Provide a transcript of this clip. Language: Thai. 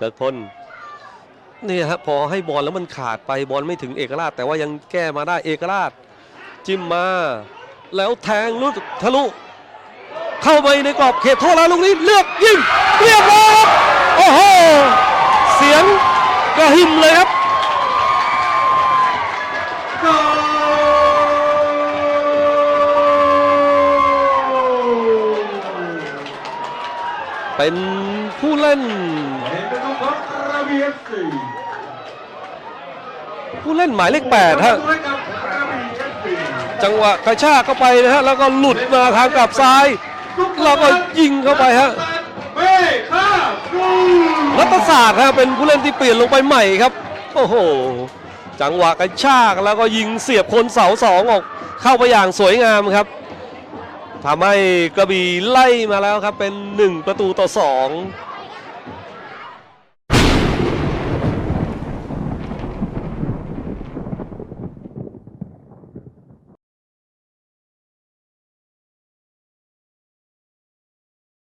กิดพลนี่ฮะพอให้บอลแล้วมันขาดไปบอลไม่ถึงเอกราช แต่ว่ายังแก้มาได้เอกราช จิ้มมา แล้วแทงลุดทะลุ เข้าไปในกรอบเขตโทษแล้วลูกนี้เลือกยิงเรียบร้อยครับโอ้โหเสียงกระหึ่มเลยครับ เป็นผู้เล่น ผู้เล่นหมายเลขแปดฮะจังหวะกระชากเข้าไปนะฮะแล้วก็หลุดมาทางกลับซ้าย แล้วก็ยิงเข้าไปฮะรัตศาสตร์ฮะเป็นผู้เล่นที่เปลี่ยนลงไปใหม่ครับ โอ้โห จังหวะกระชากแล้วก็ยิงเสียบคนเสาสองออกเข้าไปอย่างสวยงามครับ ทำให้กระบี่ไล่มาแล้วครับเป็น 1 ประตูต่อ 2